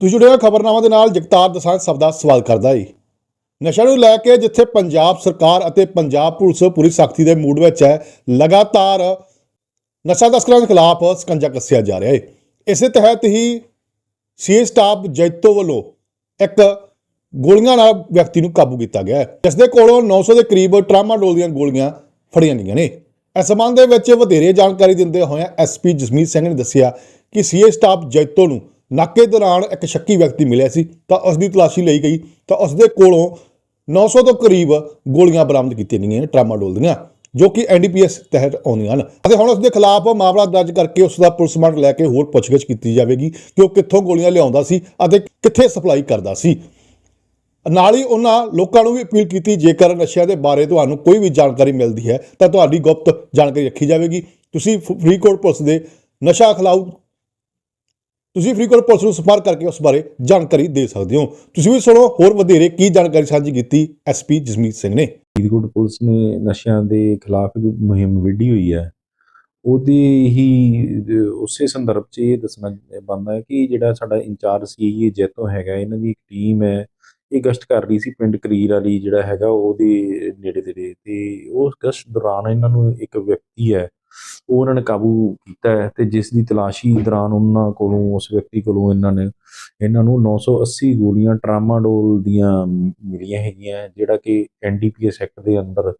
ਤੁਸੀਂ ਜੁੜੇ ਹੋ ਖਬਰਨਾਮਾ ਦੇ ਨਾਲ, ਜਗਤਾਰ ਦਸਾਂਝ ਸਭ ਦਾ ਸਵਾਲ ਕਰਦਾ ਹੈ ਨਸ਼ਾ ਨੂੰ ਲੈ ਕੇ ਜਿੱਥੇ ਪੰਜਾਬ ਸਰਕਾਰ ਅਤੇ ਪੰਜਾਬ ਪੁਲਿਸ ਪੂਰੀ ਸਖਤੀ ਦੇ ਮੂਡ ਵਿੱਚ ਹੈ, ਲਗਾਤਾਰ ਨਸ਼ਾ ਤਸਕਰਾਂ ਦੇ ਖਿਲਾਫ ਸਕੰਜਾ ਕੱਸਿਆ ਜਾ ਰਿਹਾ ਏ ਇਸੇ ਤਹਿਤ ਹੀ ਸੀ ਸਟਾਫ ਜੈਤੋ ਵੱਲੋਂ ਇੱਕ ਗੋਲੀਆਂ ਨਾਲ ਵਿਅਕਤੀ ਨੂੰ ਕਾਬੂ ਕੀਤਾ ਗਿਆ ਜਿਸ ਦੇ ਕੋਲੋਂ 900 ਦੇ ਕਰੀਬ ਟਰਾਮਾਡੋਲ ਦੀਆਂ ਗੋਲੀਆਂ ਫੜੀਆਂ ਗਈਆਂ ਨੇ। ਇਸ ਸੰਬੰਧ ਦੇ ਵਿੱਚ ਵਧੇਰੇ ਜਾਣਕਾਰੀ ਦਿੰਦੇ ਹੋਏ ਐਸਪੀ ਜਸਮੀਤ ਸਿੰਘ ਨੇ ਦੱਸਿਆ ਕਿ ਸੀਏ ਸਟਾਫ ਜੈਤੋ ਨੂੰ ਨਾਕੇ ਦੌਰਾਨ ਇੱਕ ਸ਼ੱਕੀ ਵਿਅਕਤੀ ਮਿਲਿਆ ਸੀ, ਤਾਂ ਉਸ ਦੀ ਤਲਾਸ਼ੀ ਲਈ ਗਈ, ਤਾਂ ਉਸ ਦੇ ਕੋਲੋਂ 900 ਤੋਂ ਕਰੀਬ ਗੋਲੀਆਂ ਬਰਾਮਦ ਕੀਤੀਆਂ ਗਈਆਂ ਨੇ ਟਰਾਮਾਡੋਲ ਦੀਆਂ, ਜੋ ਕਿ ਐਨਡੀਪੀਐਸ ਤਹਿਤ ਆਉਂਦੀਆਂ ਹਨ। ਅਤੇ ਹੁਣ ਉਸ ਦੇ ਖਿਲਾਫ ਮਾਮਲਾ ਦਰਜ ਕਰਕੇ ਉਸ ਦਾ ਪੁਲਿਸ ਰਿਮਾਂਡ ਲੈ ਕੇ ਹੋਰ ਪੁੱਛਗਿੱਛ ਕੀਤੀ ਜਾਵੇਗੀ ਕਿ ਉਹ ਕਿੱਥੋਂ ਗੋਲੀਆਂ ਲਿਆਉਂਦਾ ਸੀ ਅਤੇ ਕਿੱਥੇ ਸਪਲਾਈ ਕਰਦਾ ਸੀ। ਨਾਲ ਹੀ ਉਹਨਾਂ ਲੋਕਾਂ ਨੂੰ ਵੀ ਅਪੀਲ ਕੀਤੀ, ਜੇਕਰ ਨਸ਼ਿਆਂ ਦੇ ਬਾਰੇ ਤੁਹਾਨੂੰ ਕੋਈ ਵੀ ਜਾਣਕਾਰੀ ਮਿਲਦੀ ਹੈ, ਤਾਂ ਤੁਹਾਡੀ ਗੁਪਤ ਜਾਣਕਾਰੀ ਰੱਖੀ ਜਾਵੇਗੀ। ਤੁਸੀਂ ਫ- ਫਰੀਦਕੋਟ ਪੁਲਿਸ ਦੇ ਨਸ਼ਾ ਖਿਲਾਫ ਤੁਸੀਂ ਫਰੀਦਕੋਟ ਪੁਲਿਸ ਨੂੰ ਸੰਪਰਕ ਕਰਕੇ ਉਸ ਬਾਰੇ ਜਾਣਕਾਰੀ ਦੇ ਸਕਦੇ ਹੋ। ਤੁਸੀਂ ਵੀ ਸੁਣੋ, ਹੋਰ ਵਧੇਰੇ ਕੀ ਜਾਣਕਾਰੀ ਸਾਂਝੀ ਕੀਤੀ ਐਸਪੀ ਜਸਮੀਤ ਸਿੰਘ ਨੇ। ਫਰੀਦਕੋਟ ਪੁਲਿਸ ਨੇ ਨਸ਼ਿਆਂ ਦੇ ਖਿਲਾਫ ਇੱਕ ਮੁਹਿੰਮ ਵਿੱਢੀ ਹੋਈ ਹੈ। ਉਹਦੇ ਹੀ ਉਸੇ ਸੰਦਰਭ 'ਚ ਇਹ ਦੱਸਣਾ ਬਣਦਾ ਹੈ ਕਿ ਜਿਹੜਾ ਸਾਡਾ ਇੰਚਾਰਜ ਸੀ ਜੈਤੋ ਹੈਗਾ, ਇਹਨਾਂ ਦੀ ਇੱਕ ਟੀਮ ਹੈ। ਇਹ ਗਸ਼ਤ ਕਰ ਰਹੀ ਸੀ ਪਿੰਡ ਕਰੀਰ ਵਾਲੀ ਜਿਹੜਾ ਹੈਗਾ, ਉਹਦੇ ਨੇੜੇ ਤੇੜੇ। ਤੇ ਉਸ ਗਸ਼ਤ ਦੌਰਾਨ ਇਹਨਾਂ ਨੂੰ ਇੱਕ ਵਿਅਕਤੀ ਹੈ ਉਹ ਉਹਨਾਂ ਨੇ ਕਾਬੂ ਕੀਤਾ ਹੈ ਤੇ ਜਿਸ ਦੀ ਤਲਾਸ਼ੀ ਦੌਰਾਨ ਉਹਨਾਂ ਕੋਲੋਂ, ਉਸ ਵਿਅਕਤੀ ਕੋਲੋਂ ਇਹਨਾਂ ਨੇ, ਇਹਨਾਂ ਨੂੰ 980 ਗੋਲੀਆਂ ਟਰਾਮਾਡੋਲ ਦੀਆਂ ਮਿਲੀਆਂ ਹੈਗੀਆਂ, ਜਿਹੜਾ ਕਿ ਐਨਡੀਪੀਐਸ ਐਕਟ ਦੇ ਅੰਦਰ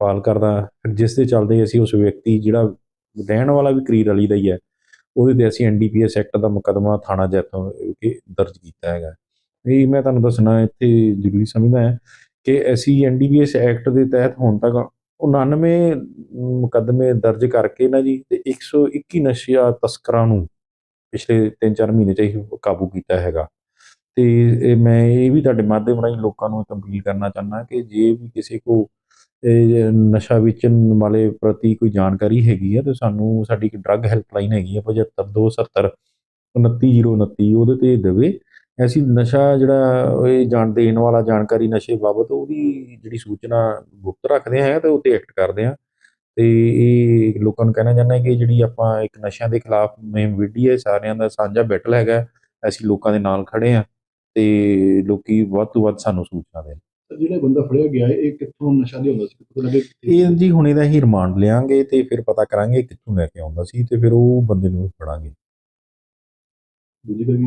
ਪਾਲ ਕਰਦਾ ਫਿਰ ਜਿਸ ਦੇ ਚੱਲਦੇ ਅਸੀਂ ਉਸ ਵਿਅਕਤੀ, ਜਿਹੜਾ ਰਹਿਣ ਵਾਲਾ ਵੀ ਕਰੀਰ ਵਾਲੀ ਦਾ ਹੀ ਹੈ, ਉਹਦੇ ਤੇ ਅਸੀਂ ਐਨਡੀਪੀਐਸ ਐਕਟ ਦਾ ਮੁਕੱਦਮਾ ਥਾਣਾ ਜੈਤੋਂ ਦਰਜ ਕੀਤਾ ਹੈਗਾ। ਇਹ ਮੈਂ ਤੁਹਾਨੂੰ ਦੱਸਣਾ ਇੱਥੇ ਜ਼ਰੂਰੀ ਸਮਝਦਾ ਹੈ ਕਿ ਅਸੀਂ ਐਨਡੀਪੀਐਸ ਐਕਟ ਦੇ ਤਹਿਤ ਹੁਣ ਤੱਕ 99 ਮੁਕੱਦਮੇ ਦਰਜ ਕਰਕੇ ਨਾ ਜੀ ਤੇ 121 ਨਸ਼ਾ ਤਸਕਰਾਂ ਨੂੰ ਪਿਛਲੇ 3-4 ਮਹੀਨੇ ਚ ਹੀ ਕਾਬੂ ਕੀਤਾ ਹੈਗਾ। ਤੇ ਮੈਂ ਇਹ ਵੀ ਤੁਹਾਡੇ ਮਾਧਿਅਮ ਰਾਹੀਂ ਲੋਕਾਂ ਨੂੰ ਇੱਕ ਅਪੀਲ ਕਰਨਾ ਚਾਹੁੰਦਾ ਕਿ ਜੇ ਵੀ ਕਿਸੇ ਕੋ ਨਸ਼ਾ ਵੇਚਣ ਵਾਲੇ ਪ੍ਰਤੀ ਕੋਈ ਜਾਣਕਾਰੀ ਹੈਗੀ ਹੈ ਤੇ ਸਾਨੂੰ ਸਾਡੀ ਇੱਕ ਡਰੱਗ ਹੈਲਪਲਾਈਨ ਹੈਗੀ ਹੈ 75270 29029 ਉਹਦੇ ਤੇ ਦੇਵੇ ਅਸੀਂ ਨਸ਼ਾ ਜਿਹੜਾ ਇਹ ਜਾਣ ਦੇਣ ਵਾਲਾ ਜਾਣਕਾਰੀ ਨਸ਼ੇ ਬਾਬਤ ਉਹਦੀ ਜਿਹੜੀ ਸੂਚਨਾ ਗੁਪਤ ਰੱਖਦੇ ਹਾਂ ਤੇ ਉੱਤੇ ਐਕਟ ਕਰਦੇ ਹਾਂ। ਤੇ ਇਹ ਲੋਕਾਂ ਨੂੰ ਕਹਿਣਾ ਚਾਹੁੰਦਾ ਕਿ ਜਿਹੜੀ ਆਪਾਂ ਇੱਕ ਨਸ਼ਿਆਂ ਦੇ ਖਿਲਾਫ ਮੁਹਿੰਮ ਵਿੱਢੀ ਹੈ ਸਾਰਿਆਂ ਦਾ ਸਾਂਝਾ ਬੈਟਲ ਹੈਗਾ ਅਸੀਂ ਲੋਕਾਂ ਦੇ ਨਾਲ ਖੜੇ ਹਾਂ ਤੇ ਲੋਕੀ ਵੱਧ ਤੋਂ ਵੱਧ ਸਾਨੂੰ ਸੂਚਨਾ ਦੇਣ। ਜਿਹੜਾ ਬੰਦਾ ਫੜਿਆ ਗਿਆ ਇਹ ਕਿੱਥੋਂ ਨਸ਼ਾ ਲਿਆਉਂਦਾ ਸੀ ਪਤਾ ਲੱਗੇ ਕਿੱਥੇ ਇਹ ਜੀ ਹੁਣੇ ਦਾ ਹੀ ਰਿਮਾਂਡ ਲਿਆਂਗੇ ਤੇ ਫਿਰ ਪਤਾ ਕਰਾਂਗੇ ਕਿੱਥੋਂ ਲੈ ਕੇ ਆਉਂਦਾ ਸੀ ਤੇ ਫਿਰ ਉਹ ਬੰਦੇ ਨੂੰ ਫੜਾਂਗੇ। ਦੂਜੀ ਗੱਲ